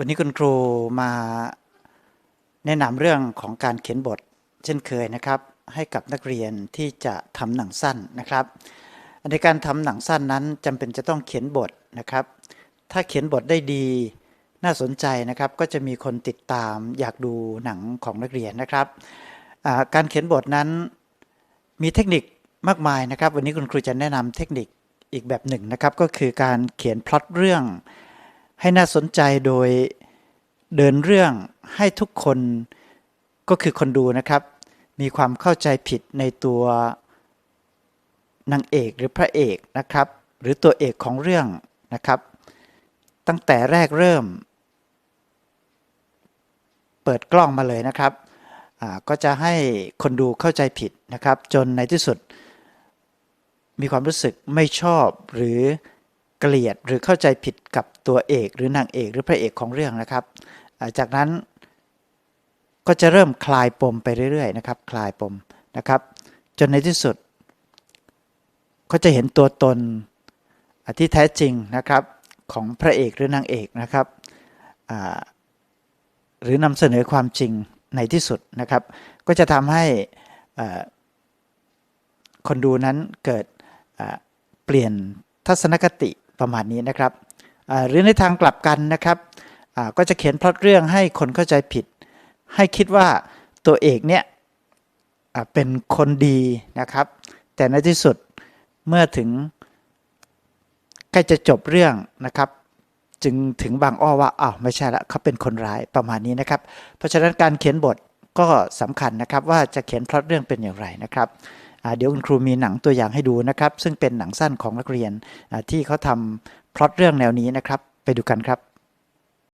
วันนี้คุณครูมาแนะนำเรื่องของการเขียนบท เช่นเคยนะครับ ให้กับนักเรียนที่จะทำหนังสั้นนะครับ ในการทำหนังสั้นนั้นจำเป็นจะต้องเขียนบทนะครับ ถ้าเขียนบทได้ดีน่าสนใจนะครับก็จะมีคนติดตามอยากดูหนังของนักเรียนนะครับ การเขียนบทนั้นมีเทคนิคมากมายนะครับ วันนี้คุณครูจะแนะนำเทคนิคอีกแบบหนึ่งนะครับ ก็คือการเขียนพล็อตเรื่อง ให้น่าสนใจโดยเดินเรื่องให้ทุกคนก็คือคนดูนะครับ มีความเข้าใจผิดในตัวนางเอกหรือพระเอกนะครับ หรือตัวเอกของเรื่องนะครับ ตั้งแต่แรกเริ่ม เปิดกล้องมาเลยนะครับก็จะให้คนดูเข้าใจผิดนะครับ จนในที่สุด มีความรู้สึกไม่ชอบหรือ เกลียดหรือเข้าใจผิดกับตัวเอกหรือนางเอกหรือพระเอกของเรื่องนะครับ จากนั้นก็จะเริ่มคลายปมไปเรื่อยๆนะครับคลายปมนะครับ จนในที่สุด ก็จะเห็นตัวตนที่แท้จริงนะครับของพระเอกหรือนางเอกนะครับหรือนำเสนอความจริงในที่สุดนะครับ ก็จะทำให้คนดูนั้นเกิดเปลี่ยนทัศนคติ ประมาณนี้นะครับหรือในทางกลับกันนะครับก็จะเขียนพล็อตเรื่องให้คนเข้าใจผิด ให้คิดว่าตัวเอกเนี่ยเป็นคนดีนะครับ แต่ในที่สุดเมื่อถึงใกล้จะจบเรื่องนะครับ จึงถึงบางอ้อว่าอ้าวไม่ใช่ละเขาเป็นคนร้ายประมาณนี้นะครับ เพราะฉะนั้นการเขียนบทก็สำคัญนะครับว่าจะเขียนพล็อตเรื่องเป็นอย่างไรนะครับ เดี๋ยวคุณครูมีหนังตัวอย่างให้ดูนะครับ ซึ่งเป็นหนังสั้นของนักเรียนที่เขาทำพล็อตเรื่องแนวนี้นะครับ ไปดูกันครับ